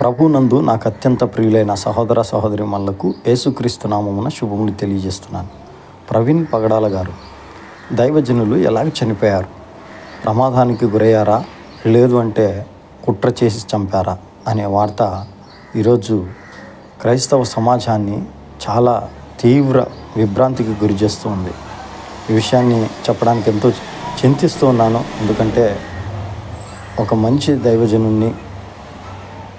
ప్రభునందు నాకు అత్యంత ప్రియులైన సహోదర సహోదరి మల్లకు యేసుక్రీస్తు నామమున శుభములు తెలియజేస్తున్నాను. ప్రవీణ్ పగడాల గారు దైవజనులు ఎలాగ చనిపోయారు? ప్రమాదానికి గురయ్యారా? లేదు అంటే కుట్ర చేసి చంపారా? అనే వార్త ఈరోజు క్రైస్తవ సమాజాన్ని చాలా తీవ్ర విభ్రాంతికి గురి చేస్తూ ఉంది. ఈ విషయాన్ని చెప్పడానికి ఎంతో చింతిస్తూ ఉన్నాను. ఎందుకంటే ఒక మంచి దైవజనుణ్ణి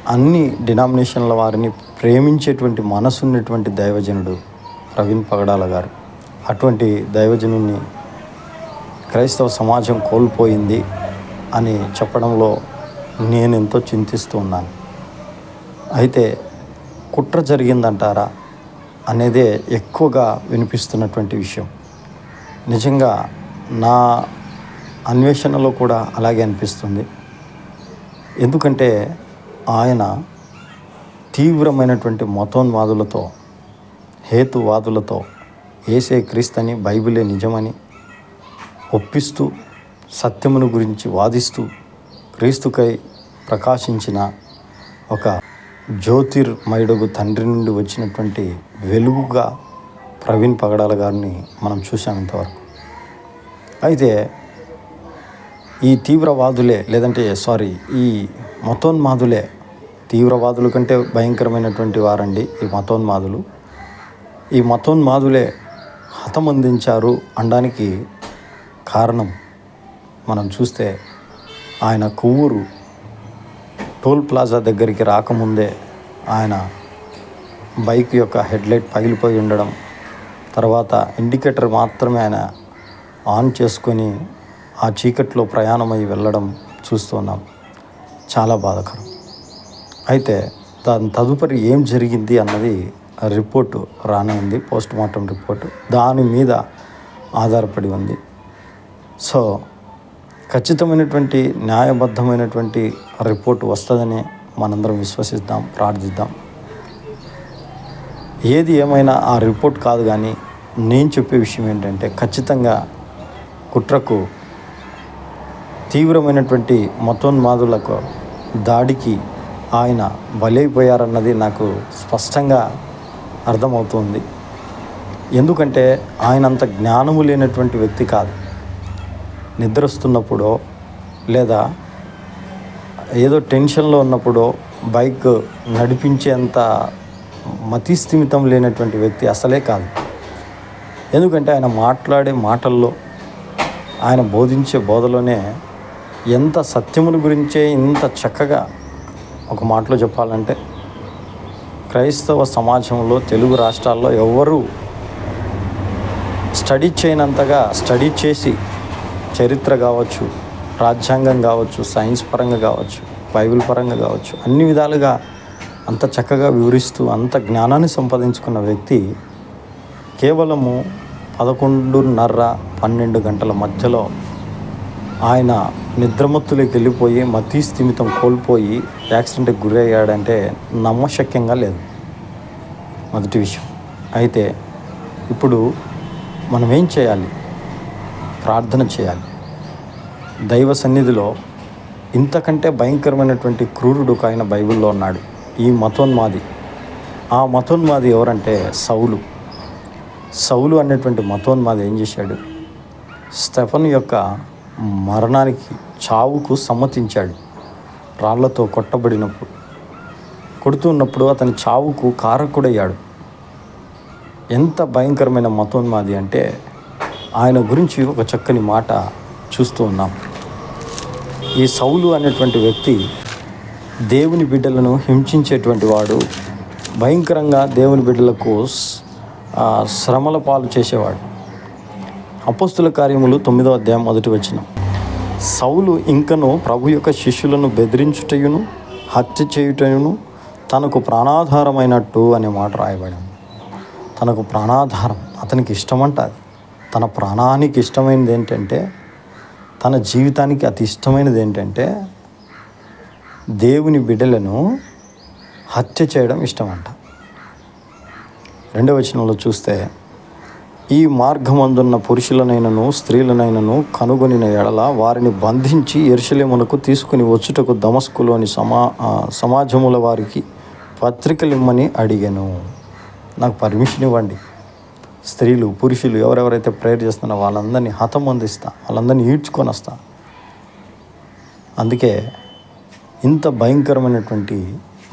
అన్ని డినామినేషన్ల వారిని ప్రేమించేటువంటి మనసు ఉన్నటువంటి దైవజనుడు ప్రవీణ్ పగడాల గారు. అటువంటి దైవజనుని క్రైస్తవ సమాజం కోల్పోయింది అని చెప్పడంలో నేను ఎంతో చింతిస్తూ ఉన్నాను. అయితే కుట్ర జరిగిందంటారా అనేదే ఎక్కువగా వినిపిస్తున్నటువంటి విషయం. నిజంగా నా అన్వేషణలో కూడా అలాగే అనిపిస్తుంది. ఎందుకంటే ఆయన తీవ్రమైనటువంటి మతోన్వాదులతో హేతువాదులతో ఏసే క్రీస్తని బైబిలే నిజమని ఒప్పిస్తూ సత్యమును గురించి వాదిస్తూ క్రీస్తుకై ప్రకాశించిన ఒక జ్యోతిర్మయుడుగు తండ్రి నుండి వచ్చినటువంటి వెలుగుగా ప్రవీణ్ పగడాల గారిని మనం చూసాం ఇంతవరకు. అయితే ఈ తీవ్రవాదులే లేదంటే సారీ ఈ మతోన్మాదులే తీవ్రవాదుల కంటే భయంకరమైనటువంటి వారండి ఈ మతోన్మాదులు. ఈ మతోన్మాదులే హతమందించారు అనడానికి కారణం మనం చూస్తే ఆయన కొవ్వూరు టోల్ ప్లాజా దగ్గరికి రాకముందే ఆయన బైక్ యొక్క హెడ్లైట్ పగిలిపోయి ఉండడం తర్వాత ఇండికేటర్ మాత్రమే ఆయన ఆన్ చేసుకొని ఆ చీకట్లో ప్రయాణమై వెళ్ళడం చూస్తున్నాం చాలా బాధాకరం. అయితే దాని తదుపరి ఏం జరిగింది అన్నది రిపోర్టు రానే ఉంది పోస్ట్ మార్టం రిపోర్టు. దాని మీద ఆధారపడి ఉంది. సో ఖచ్చితమైనటువంటి న్యాయబద్ధమైనటువంటి రిపోర్ట్ వస్తుందని మనందరం విశ్వసిద్దాం ప్రార్థిద్దాం. ఏది ఏమైనా ఆ రిపోర్ట్ కాదు కానీ నేను చెప్పే విషయం ఏంటంటే ఖచ్చితంగా కుట్రకు తీవ్రమైనటువంటి మతోన్మాదులకు దాడికి ఆయన బలైపోయారన్నది నాకు స్పష్టంగా అర్థమవుతుంది. ఎందుకంటే ఆయన అంత జ్ఞానము లేనటువంటి వ్యక్తి కాదు. నిద్రస్తున్నప్పుడో లేదా ఏదో టెన్షన్లో ఉన్నప్పుడో బైక్ నడిపించేంత మతిస్థిమితం లేనటువంటి వ్యక్తి అసలే కాదు. ఎందుకంటే ఆయన మాట్లాడే మాటల్లో ఆయన బోధించే బోధలోనే ఎంత సత్యముని గురించే ఇంత చక్కగా ఒక మాటలో చెప్పాలంటే క్రైస్తవ సమాజంలో తెలుగు రాష్ట్రాల్లో ఎవ్వరూ స్టడీ చేయనంతగా స్టడీ చేసి చరిత్ర కావచ్చు రాజ్యాంగం కావచ్చు సైన్స్ పరంగా కావచ్చు బైబిల్ పరంగా కావచ్చు అన్ని విధాలుగా అంత చక్కగా వివరిస్తూ అంత జ్ఞానాన్ని సంపాదించుకున్న వ్యక్తి కేవలము పదకొండున్నర పన్నెండు గంటల మధ్యలో ఆయన నిద్రమత్తులోకి వెళ్ళిపోయి మతీ స్థిమితం కోల్పోయి యాక్సిడెంట్కి గురయ్యాడంటే నమ్మశక్యంగా లేదు మొదటి విషయం. అయితే ఇప్పుడు మనం ఏం చేయాలి? ప్రార్థన చేయాలి. దైవ సన్నిధిలో ఇంతకంటే భయంకరమైనటువంటి క్రూరుడు ఆయన బైబిల్లో ఉన్నాడు. ఈ మతోన్మాది. ఆ మతోన్మాది ఎవరంటే సౌలు. సౌలు అనేటువంటి మతోన్మాది ఏం చేశాడు? స్టెఫన్ యొక్క మరణానికి చావుకు సమ్మతించాడు. రాళ్ళతో కొట్టబడినప్పుడు కొడుతున్నప్పుడు అతని చావుకు కారకుడయ్యాడు. ఎంత భయంకరమైన మతోన్మాది అంటే ఆయన గురించి ఒక చక్కని మాట చూస్తూ ఉన్నాం. ఈ సౌలు అనేటువంటి వ్యక్తి దేవుని బిడ్డలను హింసించేటువంటి వాడు భయంకరంగా దేవుని బిడ్డలకు శ్రమల పాలు చేసేవాడు. అపస్తుల కార్యములు తొమ్మిదో అధ్యాయం మొదటి వచ్చిన సౌలు ఇంకను ప్రభు యొక్క శిష్యులను బెదిరించుటయును హత్య చేయుటయును తనకు ప్రాణాధారమైనట్టు అనే మాట రాయబడింది. తనకు ప్రాణాధారం అతనికి ఇష్టమంట అది. తన ప్రాణానికి ఇష్టమైనది ఏంటంటే తన జీవితానికి అతి ఇష్టమైనది ఏంటంటే దేవుని బిడ్డలను హత్య చేయడం ఇష్టమంట. రెండవ వచనంలో చూస్తే ఈ మార్గమందున్న పురుషులనైనను స్త్రీలనైనను కనుగొనిన ఎడల వారిని బంధించి ఎరుసలేమునకు తీసుకుని వచ్చుటకు దమస్కులోని సమా సమాజముల వారికి పత్రికలు ఇమ్మని అడిగాను. నాకు పర్మిషన్ ఇవ్వండి. స్త్రీలు పురుషులు ఎవరెవరైతే ప్రేయర్ చేస్తున్నారో వాళ్ళందరినీ హతమందిస్తా వాళ్ళందరినీ ఈడ్చుకొని వస్తా అందుకే ఇంత భయంకరమైనటువంటి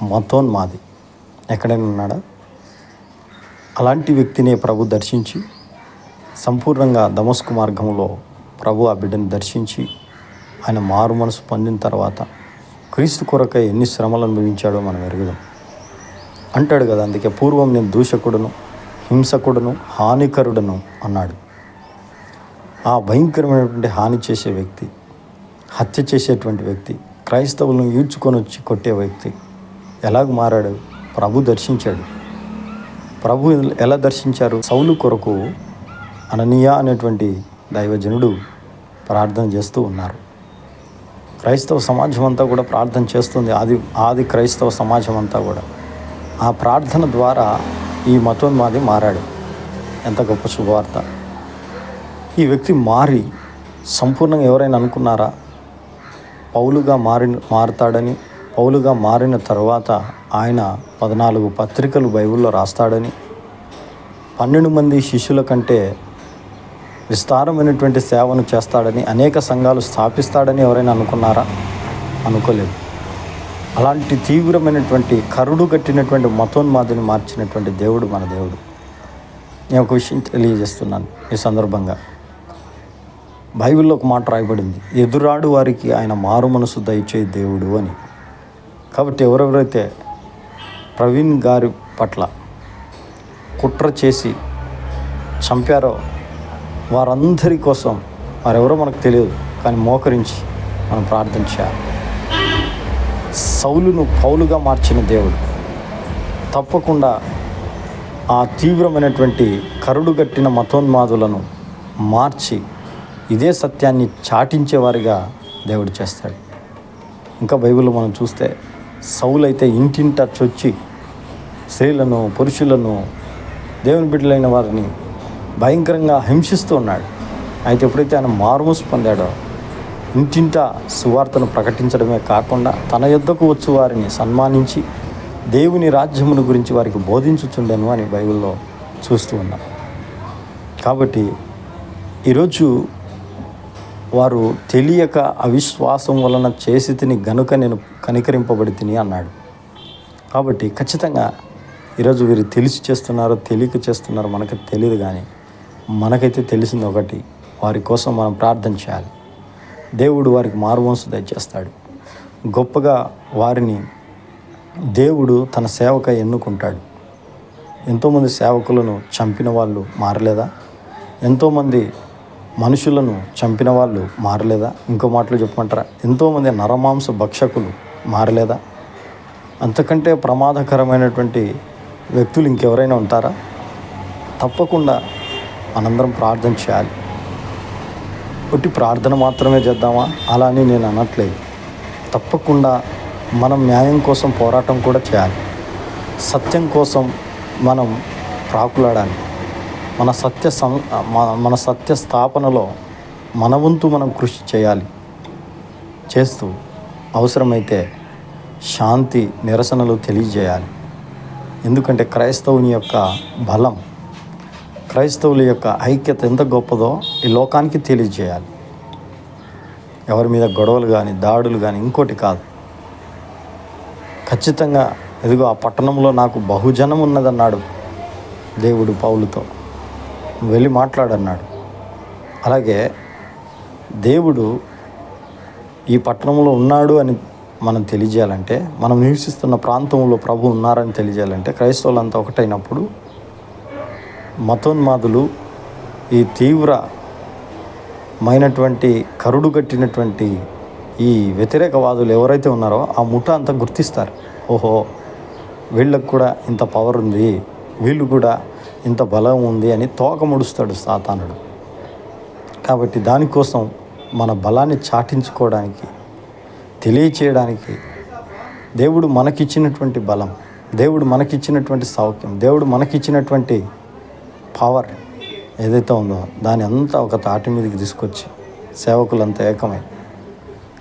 మతోన్మాది ఎక్కడైనా ఉన్నాడా? అలాంటి వ్యక్తిని ప్రభు దర్శించి సంపూర్ణంగా దమస్కు మార్గంలో ప్రభు ఆ బిడ్డను దర్శించి ఆయన మారు మనసు పొందిన తర్వాత క్రీస్తు కొరకై ఎన్ని శ్రమలు అనుభవించాడో మనం ఎరుగుదాం. అంటాడు కదా అందుకే పూర్వం నేను దూషకుడును హింసకుడును హానికరుడును అన్నాడు. ఆ భయంకరమైనటువంటి హాని చేసే వ్యక్తి హత్య చేసేటువంటి వ్యక్తి క్రైస్తవులను ఈడ్చుకొని వచ్చి కొట్టే వ్యక్తి ఎలాగ మారాడు? ప్రభు దర్శించాడు. ప్రభు ఎలా దర్శించారు? సౌలు కొరకు అననీయ అనేటువంటి దైవజనుడు ప్రార్థన చేస్తూ ఉన్నారు. క్రైస్తవ సమాజం అంతా కూడా ప్రార్థన చేస్తుంది. ఆది ఆది క్రైస్తవ సమాజం అంతా కూడా. ఆ ప్రార్థన ద్వారా ఈ మతోన్మాది మారాడు. ఎంత గొప్ప శుభవార్త. ఈ వ్యక్తి మారి సంపూర్ణంగా ఎవరైనా అనుకున్నారా? పౌలుగా మారి మారుతాడని పౌలుగా మారిన తర్వాత ఆయన పద్నాలుగు పత్రికలు బైబిల్లో రాస్తాడని పన్నెండు మంది శిష్యుల కంటే విస్తారమైనటువంటి సేవను చేస్తాడని అనేక సంఘాలు స్థాపిస్తాడని ఎవరైనా అనుకున్నారా? అనుకోలేదు. అలాంటి తీవ్రమైనటువంటి కరుడు కట్టినటువంటి మతోన్మాదిని మార్చినటువంటి దేవుడు మన దేవుడు. నేను ఒక విషయం తెలియజేస్తున్నాను ఈ సందర్భంగా. బైబిల్లో ఒక మాట రాయబడింది ఎదురాడు వారికి ఆయన మారు మనసు దయచే దేవుడు అని. కాబట్టి ఎవరెవరైతే ప్రవీణ్ గారి పట్ల కుట్ర చేసి చంపారో వారందరి కోసం వారెవరో మనకు తెలియదు కానీ మోకరించి మనం ప్రార్థన చేయాలి. సౌలును పౌలుగా మార్చిన దేవుడు తప్పకుండా ఆ తీవ్రమైనటువంటి కరుడుగట్టిన మతోన్మాదులను మార్చి ఇదే సత్యాన్ని చాటించేవారిగా దేవుడు చేస్తాడు. ఇంకా బైబిల్లో మనం చూస్తే సౌలైతే ఇంటింట చొచ్చి స్త్రీలను పురుషులను దేవుని బిడ్డలైన వారిని భయంకరంగా హింసిస్తూ ఉన్నాడు. అయితే ఎప్పుడైతే ఆయన మారుమూసి పొందాడో ఇంటింట సువార్తను ప్రకటించడమే కాకుండా తన యుద్ధకు వచ్చు వారిని సన్మానించి దేవుని రాజ్యమును గురించి వారికి బోధించుచుండెను అని బైబిల్లో చూస్తూ ఉన్నాం. కాబట్టి ఈరోజు వారు తెలియక అవిశ్వాసం వలన చేసి తిని గనుక నేను కనికరింపబడి తిని అన్నాడు. కాబట్టి ఖచ్చితంగా ఈరోజు వీరు తెలిసి చేస్తున్నారో తెలియక చేస్తున్నారో మనకు తెలియదు కానీ మనకైతే తెలిసింది ఒకటి వారి కోసం మనం ప్రార్థన చేయాలి. దేవుడు వారికి మారువంశ దయచేస్తాడు. గొప్పగా వారిని దేవుడు తన సేవక ఎన్నుకుంటాడు. ఎంతోమంది సేవకులను చంపిన వాళ్ళు మారలేదా? ఎంతోమంది మనుషులను చంపిన వాళ్ళు మారలేదా? ఇంకో మాటలు చెప్పమంటారా? ఎంతోమంది నరమాంస భక్షకులు మారలేదా? అంతకంటే ప్రమాదకరమైనటువంటి వ్యక్తులు ఇంకెవరైనా ఉంటారా? తప్పకుండా మనందరం ప్రార్థన చేయాలి. ఒట్టి ప్రార్థన మాత్రమే చేద్దామా? అలా అని నేను అనట్లేదు. తప్పకుండా మనం న్యాయం కోసం పోరాటం కూడా చేయాలి. సత్యం కోసం మనం ప్రాకులాడాలి. మన సత్య సం మన- మన సత్య స్థాపనలో మన వంతు మనం కృషి చేయాలి. చేస్తూ అవసరమైతే శాంతి నిరసనలు తెలియజేయాలి. ఎందుకంటే క్రైస్తవుని యొక్క బలం క్రైస్తవుల యొక్క ఐక్యత ఎంత గొప్పదో ఈ లోకానికి తెలియజేయాలి. ఎవరి మీద గొడవలు కానీ దాడులు కానీ ఇంకోటి కాదు. ఖచ్చితంగా ఎదుగో ఆ పట్టణంలో నాకు బహుజనం ఉన్నదన్నాడు దేవుడు పౌలుతో. వెళ్ళి మాట్లాడన్నాడు. అలాగే దేవుడు ఈ పట్టణంలో ఉన్నాడు అని మనం తెలియజేయాలంటే మనం నివసిస్తున్న ప్రాంతంలో ప్రభు ఉన్నారని తెలియజేయాలంటే క్రైస్తవులంతా ఒకటైనప్పుడు మతోన్మాదులు ఈ తీవ్రమైనటువంటి కరుడు కట్టినటువంటి ఈ వ్యతిరేకవాదులు ఎవరైతే ఉన్నారో ఆ ముఠ అంతా గుర్తిస్తారు. ఓహో వీళ్ళకు కూడా ఇంత పవర్ ఉంది వీళ్ళు కూడా ఇంత బలం ఉంది అని తోక ముడుస్తాడు సాతానుడు. కాబట్టి దానికోసం మన బలాన్ని చాటించుకోవడానికి తెలియచేయడానికి దేవుడు మనకిచ్చినటువంటి బలం దేవుడు మనకిచ్చినటువంటి సౌఖ్యం దేవుడు మనకిచ్చినటువంటి పవర్ ఏదైతే ఉందో దాని అంతా ఒక తాటి మీదకి తీసుకొచ్చి సేవకులంతా ఏకమై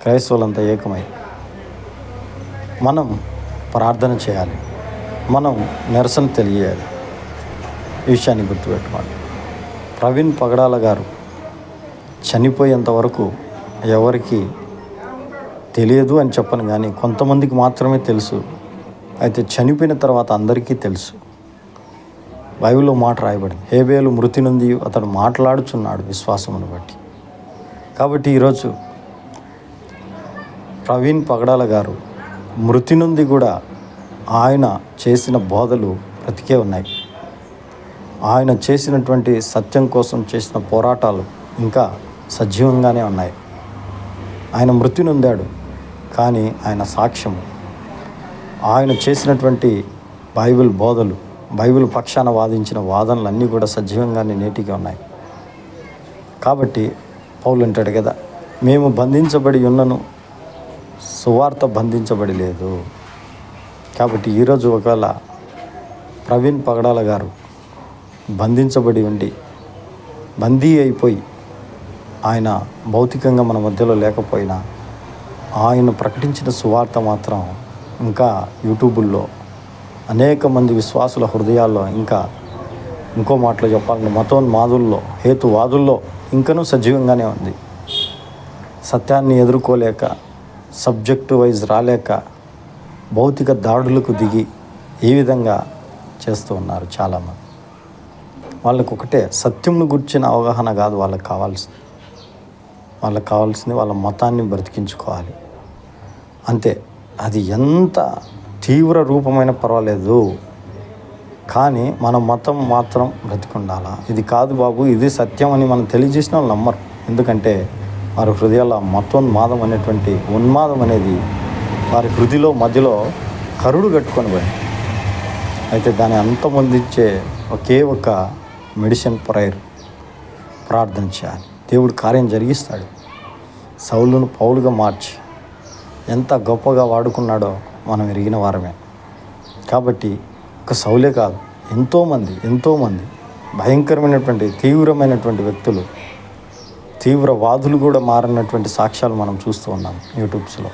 క్రైస్తవులంతా ఏకమై మనం ప్రార్థన చేయాలి. మనం నిరసన తెలియాలి. ఈ విషయాన్ని గుర్తుపెట్టుకోండి. ప్రవీణ్ పగడాల గారు చనిపోయేంత వరకు ఎవరికి తెలియదు అని చెప్పను కానీ కొంతమందికి మాత్రమే తెలుసు. అయితే చనిపోయిన తర్వాత అందరికీ తెలుసు. బైబిల్లో మాట రాయబడింది. హేబేలు మృతి నుండి అతడు మాట్లాడుచున్నాడు విశ్వాసమును బట్టి. కాబట్టి ఈరోజు ప్రవీణ్ పగడాల గారు మృతి నుండి కూడా ఆయన చేసిన బోధలు బ్రతికే ఉన్నాయి. ఆయన చేసినటువంటి సత్యం కోసం చేసిన పోరాటాలు ఇంకా సజీవంగానే ఉన్నాయి. ఆయన మృతి నొందాడు కానీ ఆయన సాక్ష్యము. ఆయన చేసినటువంటి బైబిల్ బోధలు బైబిల్ పక్షాన వాదించిన వాదనలు అన్నీ కూడా సజీవంగానే నేటిగా ఉన్నాయి. కాబట్టి పౌలు అంటాడు కదా మేము బంధించబడి ఉన్నను సువార్త బంధించబడి లేదు. కాబట్టి ఈరోజు ఒకవేళ ప్రవీణ్ పగడాల గారు బంధించబడి ఉండి బందీ అయిపోయి ఆయన భౌతికంగా మన మధ్యలో లేకపోయినా ఆయన ప్రకటించిన సువార్త మాత్రం ఇంకా యూట్యూబుల్లో అనేక మంది విశ్వాసుల హృదయాల్లో ఇంకా ఇంకో మాటలో చెప్పాలంటే మతోన్మాదుల్లో హేతువాదుల్లో ఇంకనూ సజీవంగానే ఉంది. సత్యాన్ని ఎదుర్కోలేక సబ్జెక్టు వైజ్ రాలేక భౌతిక దాడులకు దిగి ఈ విధంగా చేస్తూ ఉన్నారు చాలామంది. వాళ్ళకు ఒకటే సత్యంను గుర్చిన అవగాహన కాదు వాళ్ళకి కావాల్సింది వాళ్ళకి కావాల్సింది వాళ్ళ మతాన్ని బ్రతికించుకోవాలి. అంతే అది ఎంత తీవ్ర రూపమైన పర్వాలేదు. కానీ మన మతం మాత్రం బ్రతికుండాలా? ఇది కాదు బాబు ఇది సత్యం అని మనం తెలియజేసిన వాళ్ళు నమ్మరు. ఎందుకంటే వారి హృదయాల మతోన్మాదం అనేటువంటి ఉన్మాదం అనేది వారి హృదిలో మధ్యలో కరుడు కట్టుకొని పోయింది. అయితే దాన్ని అంతమొందించే ఒకే ఒక మెడిసిన్ ప్రేయర్ ప్రార్థన చేయాలి. దేవుడు కార్యం జరిగిస్తాడు. సౌలును పౌలుగా మార్చి ఎంత గొప్పగా వాడుకున్నాడో మనం ఎరిగిన వారమే. కాబట్టి ఒక సౌలే కాదు. ఎంతోమంది ఎంతోమంది భయంకరమైనటువంటి తీవ్రమైనటువంటి వ్యక్తులు తీవ్రవాదులు కూడా మారినటువంటి సాక్ష్యాలు మనం చూస్తూ ఉన్నాం యూట్యూబ్స్లో.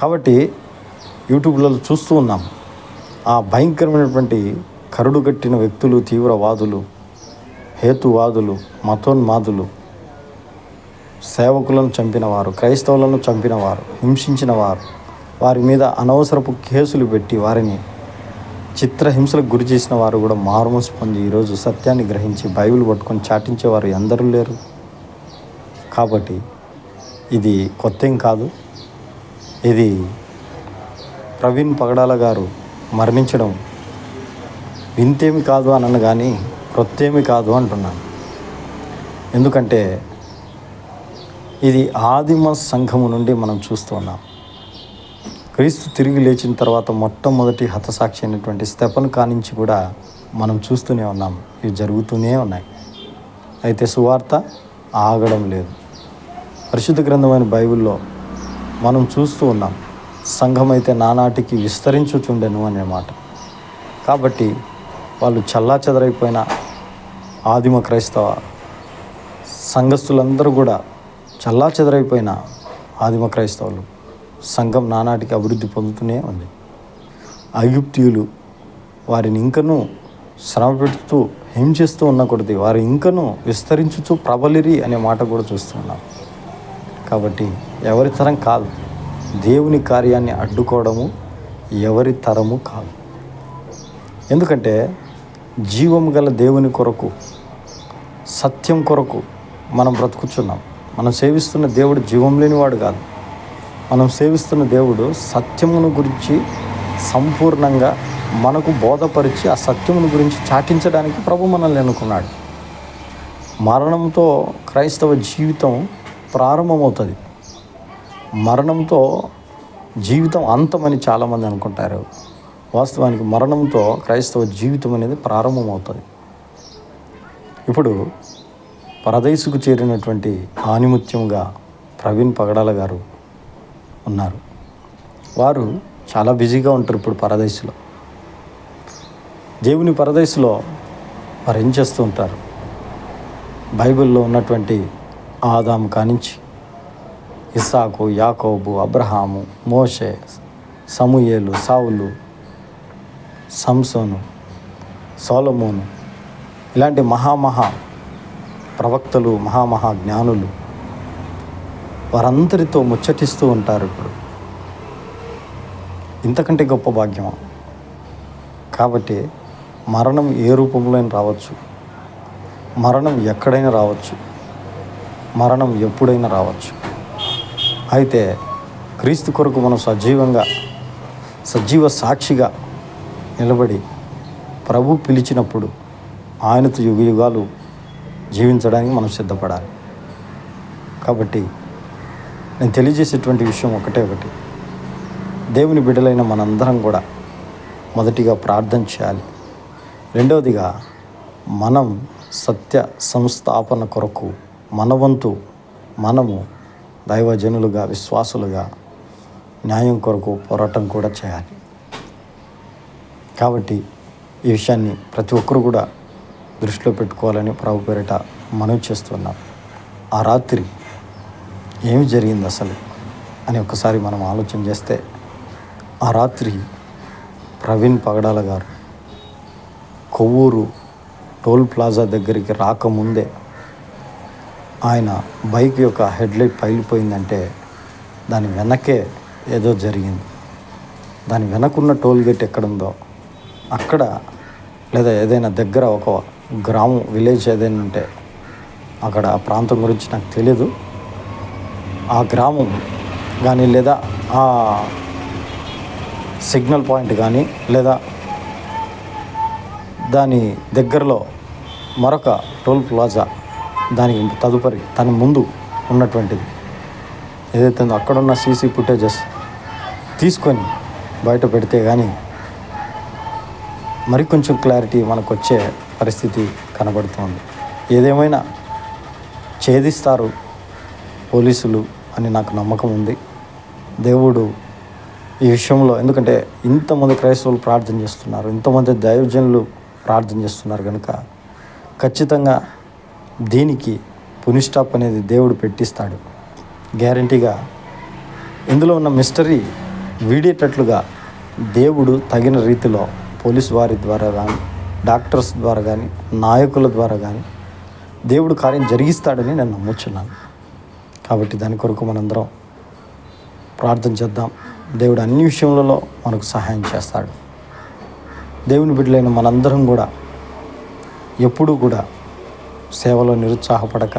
కాబట్టి యూట్యూబ్లో చూస్తూ ఉన్నాం. ఆ భయంకరమైనటువంటి కరుడు కట్టిన వ్యక్తులు తీవ్రవాదులు హేతువాదులు మతోన్మాదులు సేవకులను చంపినవారు క్రైస్తవులను చంపినవారు హింసించినవారు వారి మీద అనవసరపు కేసులు పెట్టి వారిని చిత్రహింసలకు గురి చేసిన వారు కూడా మారుమూసి పొంది ఈరోజు సత్యాన్ని గ్రహించి బైబిల్ పట్టుకొని చాటించేవారు ఎందరూ లేరు. కాబట్టి ఇది కొత్త ఏం కాదు. ఇది ప్రవీణ్ పగడాల గారు మరణించడం వింతేమి కాదు అనను కానీ క్రొత్తేమి కాదు అంటున్నాను. ఎందుకంటే ఇది ఆదిమ సంఘము నుండి మనం చూస్తూ ఉన్నాం. క్రీస్తు తిరిగి లేచిన తర్వాత మొట్టమొదటి హతసాక్షి అయినటువంటి స్తెపన్ కానించి కూడా మనం చూస్తూనే ఉన్నాం. ఇవి జరుగుతూనే ఉన్నాయి. అయితే సువార్త ఆగడం లేదు. పరిశుద్ధ గ్రంథమైన బైబిల్లో మనం చూస్తూ ఉన్నాం. సంఘం అయితే నానాటికి విస్తరించుచుండెను అనే మాట. కాబట్టి వాళ్ళు చల్లా చెదరైపోయిన ఆదిమ క్రైస్తవ సంఘస్థులందరూ కూడా చల్లా చెదరైపోయిన ఆదిమ క్రైస్తవులు. సంఘం నానాటికి అభివృద్ధి పొందుతూనే ఉంది. ఐగుప్తియులు వారిని ఇంకనూ శ్రమ పెడుతూ హింసిస్తూ ఉన్న కొద్ది వారు ఇంకనూ విస్తరించుతూ ప్రబలిరి అనే మాట కూడా చూస్తున్నాం కాబట్టి ఎవరి తరం కాదు దేవుని కార్యాన్ని అడ్డుకోవడము ఎవరి తరము కాదు. ఎందుకంటే జీవము గల దేవుని కొరకు సత్యం కొరకు మనం బ్రతుకుతున్నాం మనం సేవిస్తున్న దేవుడు జీవం లేనివాడు కాదు. మనం సేవిస్తున్న దేవుడు సత్యమును గురించి సంపూర్ణంగా మనకు బోధపరిచి ఆ సత్యమును గురించి చాటించడానికి ప్రభు మనల్ని అనుకున్నాడు మరణంతో క్రైస్తవ జీవితం ప్రారంభమవుతుంది. మరణంతో జీవితం అంతమని చాలామంది అనుకుంటారు. వాస్తవానికి మరణంతో క్రైస్తవ జీవితం అనేది ప్రారంభమవుతుంది. ఇప్పుడు పరదేశుకు చేరినటువంటి ఆనిముత్యంగా ప్రవీణ్ పగడాల గారు ఉన్నారు. వారు చాలా బిజీగా ఉంటారు ఇప్పుడు పరదేశంలో. దేవుని పరదేశంలో వారు ఏం చేస్తూ ఉంటారు? బైబిల్లో ఉన్నటువంటి ఆదాము కానించి ఇస్సాకు యాకోబు అబ్రహాము మోషే సమూయేలు సావులు సంసోను సోలమోను ఇలాంటి మహామహా ప్రవక్తలు మహామహా జ్ఞానులు వారందరితో ముచ్చటిస్తూ ఉంటారు ఇప్పుడు. ఇంతకంటే గొప్ప భాగ్యం. కాబట్టి మరణం ఏ రూపంలో రావచ్చు? మరణం ఎక్కడైనా రావచ్చు. మరణం ఎప్పుడైనా రావచ్చు. అయితే క్రీస్తు కొరకు మనం సజీవంగా సజీవ సాక్షిగా నిలబడి ప్రభు పిలిచినప్పుడు ఆయనతో యుగ యుగాలు జీవించడానికి మనం సిద్ధపడాలి. కాబట్టి నేను తెలియజేసేటువంటి విషయం ఒకటే ఒకటి. దేవుని బిడ్డలైన మనందరం కూడా మొదటిగా ప్రార్థన చేయాలి. రెండవదిగా మనం సత్య సంస్థాపన కొరకు మనవంతు మనము దైవజనులుగా విశ్వాసులుగా న్యాయం కొరకు పోరాటం కూడా చేయాలి. కాబట్టి ఈ విషయాన్ని ప్రతి ఒక్కరు కూడా దృష్టిలో పెట్టుకోవాలని ప్రభు పేరిట మనవి చేస్తున్నాం. ఆ రాత్రి ఏమి జరిగింది అసలు అని ఒకసారి మనం ఆలోచన చేస్తే ఆ రాత్రి ప్రవీణ్ పగడాల గారు కొవ్వూరు టోల్ ప్లాజా దగ్గరికి రాకముందే ఆయన బైక్ యొక్క హెడ్లైట్ పగిలిపోయిందంటే దాని వెనకే ఏదో జరిగింది. దాని వెనకున్న టోల్ గేట్ ఎక్కడుందో అక్కడ లేదా ఏదైనా దగ్గర ఒక గ్రామం విలేజ్ ఏదైనా ఉంటే అక్కడ ఆ ప్రాంతం గురించి నాకు తెలియదు ఆ గ్రామం కానీ లేదా ఆ సిగ్నల్ పాయింట్ కానీ లేదా దాని దగ్గరలో మరొక టోల్ ప్లాజా దానికి తదుపరి దాని ముందు ఉన్నటువంటిది. ఏదైతే అక్కడున్న సీసీ ఫుటేజెస్ తీసుకొని బయట పెడితే కానీ మరి కొంచెం క్లారిటీ మనకు వచ్చే పరిస్థితి కనబడుతోంది. ఏదేమైనా ఛేదిస్తారు పోలీసులు అని నాకు నమ్మకం ఉంది. దేవుడు ఈ విషయంలో ఎందుకంటే ఇంతమంది క్రైస్తవులు ప్రార్థన చేస్తున్నారు ఇంతమంది దైవజనులు ప్రార్థన చేస్తున్నారు కనుక ఖచ్చితంగా దీనికి పునిస్టాప్ అనేది దేవుడు పెట్టిస్తాడు. గ్యారంటీగా ఇందులో ఉన్న మిస్టరీ వీడేటట్లుగా దేవుడు తగిన రీతిలో పోలీస్ వారి ద్వారా కానీ డాక్టర్స్ ద్వారా కానీ నాయకుల ద్వారా కానీ దేవుడు కార్యం జరిగిస్తాడని నేను నమ్ముచున్నాను. కాబట్టి దాని కొరకు మనందరం ప్రార్థన చేద్దాం. దేవుడు అన్ని విషయములలో మనకు సహాయం చేస్తాడు. దేవుని బిడ్డలైన మనందరం కూడా ఎప్పుడూ కూడా సేవలో నిరుత్సాహపడక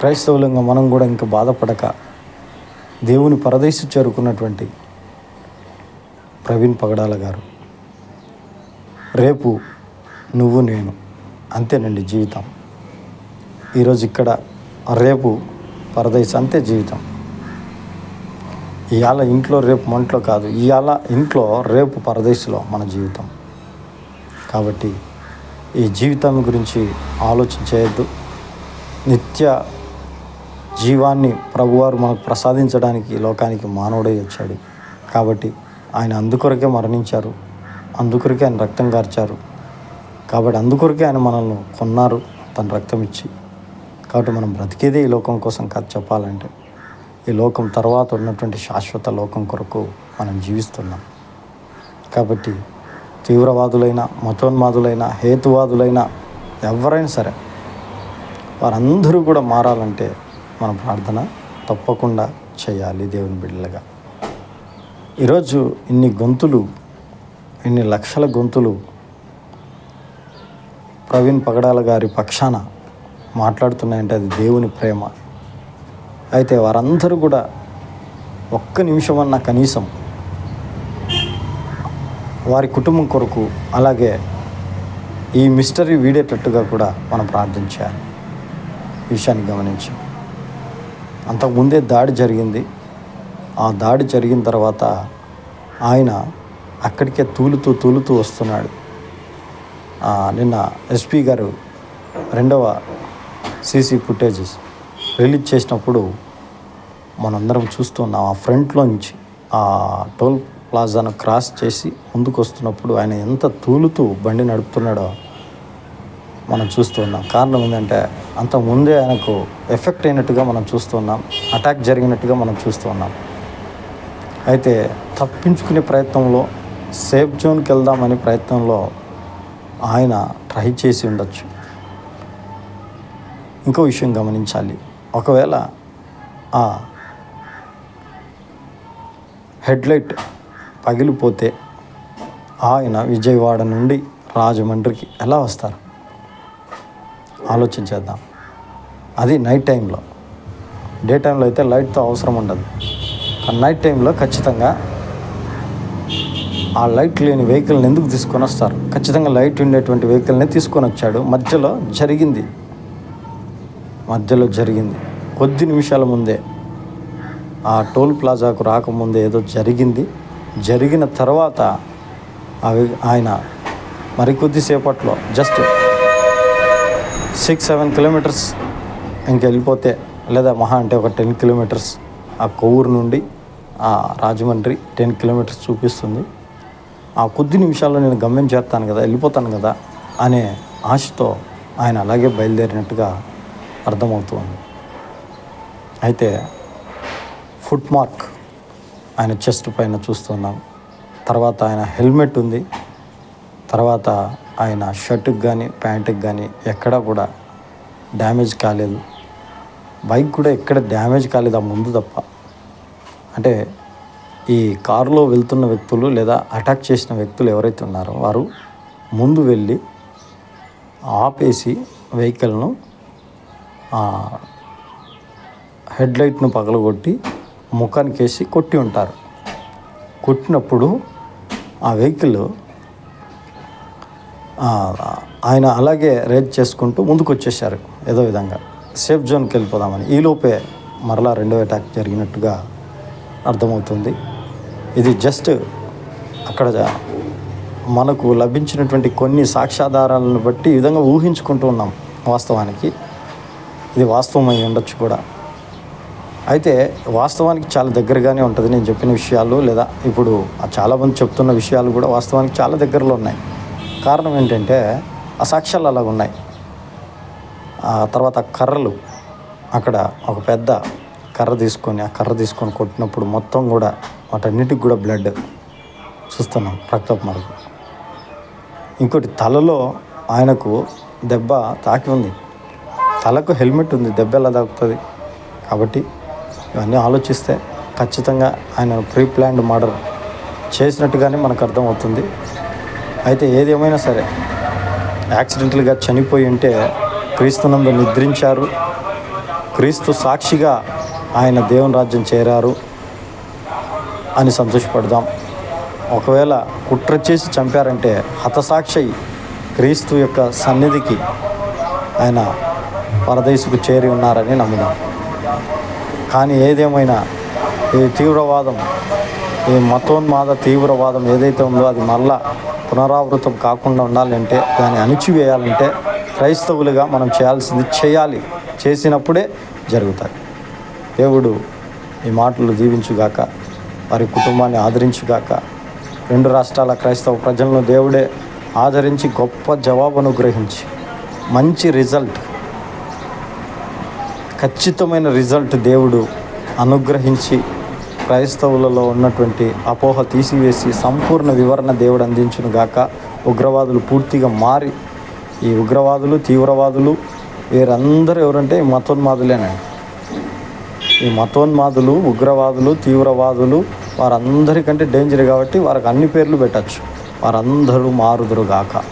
క్రైస్తవులంగా మనం కూడా ఇంకా బాధపడక దేవుని పరదేశు చేరుకున్నటువంటి ప్రవీణ్ పగడాల గారు రేపు నువ్వు నేను అంతేనండి జీవితం. ఈరోజు ఇక్కడ రేపు పరదేశ్ అంతే జీవితం. ఇవాళ ఇంట్లో రేపు మంటలో కాదు ఇవాళ ఇంట్లో రేపు పరదేశంలో మన జీవితం. కాబట్టి ఈ జీవితం గురించి ఆలోచన చేయొద్దు నిత్య జీవాన్ని ప్రభువారు మనకు ప్రసాదించడానికి లోకానికి మానవుడే వచ్చాడు. కాబట్టి ఆయన అందుకొరకే మరణించారు అందుకొరకే ఆయన రక్తం కార్చారు. కాబట్టి అందుకొరకే ఆయన మనల్ని కొన్నారు తన రక్తం ఇచ్చి. కాబట్టి మనం బ్రతికేదే ఈ లోకం కోసం కాదు చెప్పాలంటే. ఈ లోకం తర్వాత ఉన్నటువంటి శాశ్వత లోకం కొరకు మనం జీవిస్తున్నాం. కాబట్టి తీవ్రవాదులైన మతోన్మాదులైన హేతువాదులైన ఎవరైనా సరే వారందరూ కూడా మారాలంటే మన ప్రార్థన తప్పకుండా చేయాలి దేవుని బిడ్డలుగా. ఈరోజు ఇన్ని గొంతులు ఇన్ని లక్షల గొంతులు ప్రవీణ్ పగడాల గారి పక్షాన మాట్లాడుతున్నాయంటే అది దేవుని ప్రేమ. అయితే వారందరూ కూడా ఒక్క నిమిషం అన్న కనీసం వారి కుటుంబం కొరకు అలాగే ఈ మిస్టరీ వీడేటట్టుగా కూడా మనం ప్రార్థన చేయాలి. విషయాన్ని గమనించి. అంతకుముందే దాడి జరిగింది. ఆ దాడి జరిగిన తర్వాత ఆయన అక్కడికే తూలుతూ తూలుతూ వస్తున్నాడు. నిన్న ఎస్పీ గారు రెండవ సీసీ ఫుటేజెస్ రిలీజ్ చేసినప్పుడు మనందరం చూస్తున్నాం ఆ ఫ్రంట్లో నుంచి ఆ టోల్ ప్లాజాను క్రాస్ చేసి ముందుకు వస్తున్నప్పుడు ఆయన ఎంత తూలుతూ బండి నడుపుతున్నాడో మనం చూస్తూ ఉన్నాం. కారణం ఏంటంటే అంత ముందే ఆయనకు ఎఫెక్ట్ అయినట్టుగా మనం చూస్తున్నాం అటాక్ జరిగినట్టుగా మనం చూస్తూ ఉన్నాం. అయితే తప్పించుకునే ప్రయత్నంలో సేఫ్ జోన్కి వెళ్దామనే ప్రయత్నంలో ఆయన ట్రై చేసి ఉండొచ్చు. ఇంకో విషయం గమనించాలి. ఒకవేళ ఆ హెడ్లైట్ పగిలిపోతే ఆయన విజయవాడ నుండి రాజమండ్రికి ఎలా వస్తారు? ఆలోచించేద్దాం అది నైట్ టైంలో డే టైంలో అయితే లైట్తో అవసరం ఉండదు. కానీ నైట్ టైంలో ఖచ్చితంగా ఆ లైట్ లేని వెహికల్ని ఎందుకు తీసుకొని వస్తారు? ఖచ్చితంగా లైట్ ఉండేటువంటి వెహికల్ని తీసుకొని వచ్చాడు. మధ్యలో జరిగింది మధ్యలో జరిగింది. కొద్ది నిమిషాల ముందే ఆ టోల్ ప్లాజాకు రాకముందే ఏదో జరిగింది. జరిగిన తర్వాత అవి ఆయన మరికొద్దిసేపట్లో జస్ట్ సిక్స్ సెవెన్ కిలోమీటర్స్ ఇంక వెళ్ళిపోతే లేదా మహా అంటే ఒక టెన్ కిలోమీటర్స్ ఆ కొవ్వూరు నుండి ఆ రాజమండ్రి టెన్ కిలోమీటర్స్ చూపిస్తుంది. ఆ కొద్ది నిమిషాల్లో నేను గమ్యం చేస్తాను కదా వెళ్ళిపోతాను కదా అనే ఆశతో ఆయన అలాగే బయలుదేరినట్టుగా అర్థమవుతుంది. అయితే ఫుట్ మార్క్ ఆయన చెస్ట్ పైన చూస్తున్నాం. తర్వాత ఆయన హెల్మెట్ ఉంది. తర్వాత ఆయన షర్టుకి కానీ ప్యాంటుకి కానీ ఎక్కడా కూడా డ్యామేజ్ కాలేదు. బైక్ కూడా ఎక్కడ డ్యామేజ్ కాలేదు ఆ ముందు తప్ప. అంటే ఈ కారులో వెళ్తున్న వ్యక్తులు లేదా అటాక్ చేసిన వ్యక్తులు ఎవరైతే ఉన్నారో వారు ముందు వెళ్ళి ఆపేసి వెహికల్ను హెడ్లైట్ను పగలగొట్టి ముఖానికి వేసి కొట్టి ఉంటారు. కొట్టినప్పుడు ఆ వెహికల్ ఆయన అలాగే రేజ్ చేసుకుంటూ ముందుకు వచ్చేసారు ఏదో విధంగా. సేఫ్ జోన్కి వెళ్ళిపోదామని. ఈలోపే మరలా రెండో అటాక్ జరిగినట్టుగా అర్థమవుతుంది. ఇది జస్ట్ అక్కడ మనకు లభించినటువంటి కొన్ని సాక్ష్యాధారాలను బట్టి ఈ విధంగా ఊహించుకుంటూ ఉన్నాం వాస్తవానికి. ఇది వాస్తవం అయి ఉండొచ్చు కూడా. అయితే వాస్తవానికి చాలా దగ్గరగానే ఉంటుంది నేను చెప్పిన విషయాలు లేదా ఇప్పుడు చాలామంది చెప్తున్న విషయాలు కూడా వాస్తవానికి చాలా దగ్గరలో ఉన్నాయి. కారణం ఏంటంటే ఆ సాక్ష్యాలు అలాగ ఉన్నాయి. ఆ తర్వాత కర్రలు అక్కడ ఒక పెద్ద కర్ర తీసుకొని ఆ కర్ర తీసుకొని కొట్టినప్పుడు మొత్తం కూడా వాటన్నిటికి కూడా బ్లడ్ చూస్తున్నాం రక్తపు మరుగు ఇంకోటి తలలో ఆయనకు దెబ్బ తాకి ఉంది. తలకు హెల్మెట్ ఉంది దెబ్బ ఎలా తాకుతుంది? కాబట్టి ఇవన్నీ ఆలోచిస్తే ఖచ్చితంగా ఆయన ప్రీ ప్లాన్డ్ మర్డర్ చేసినట్టుగానే మనకు అర్థమవుతుంది. అయితే ఏదేమైనా సరే యాక్సిడెంటల్గా చనిపోయి ఉంటే క్రీస్తునందు నిద్రించారు. క్రీస్తు సాక్షిగా ఆయన దేవుని రాజ్యం చేరారు అని సంతోషపడదాం. ఒకవేళ కుట్ర చేసి చంపారంటే హతసాక్షి క్రీస్తు యొక్క సన్నిధికి ఆయన పరదేశకు చేరి ఉన్నారని నమ్ముదాం. కానీ ఏదేమైనా ఈ తీవ్రవాదం ఈ మతోన్మాద తీవ్రవాదం ఏదైతే ఉందో అది మళ్ళా పునరావృతం కాకుండా ఉండాలంటే దాన్ని అణిచివేయాలంటే క్రైస్తవులుగా మనం చేయాల్సింది చేయాలి. చేసినప్పుడే జరుగుతాయి. దేవుడు ఈ మాటలు దీవించుగాక వారి కుటుంబాన్ని ఆదరించుగాక రెండు రాష్ట్రాల క్రైస్తవ ప్రజలను దేవుడే ఆదరించి గొప్ప జవాబును గ్రహించి మంచి రిజల్ట్ ఖచ్చితమైన రిజల్ట్ దేవుడు అనుగ్రహించి క్రైస్తవులలో ఉన్నటువంటి అపోహ తీసివేసి సంపూర్ణ వివరణ దేవుడు అందించును గాక. ఉగ్రవాదులు పూర్తిగా మారి ఈ ఉగ్రవాదులు తీవ్రవాదులు వీరందరూ ఎవరంటే ఈ మతోన్మాదులేనండి. ఈ మతోన్మాదులు ఉగ్రవాదులు తీవ్రవాదులు వారందరికంటే డేంజర్ కాబట్టి వారికి అన్ని పేర్లు పెట్టచ్చు. వారందరూ మారుదురు గాక.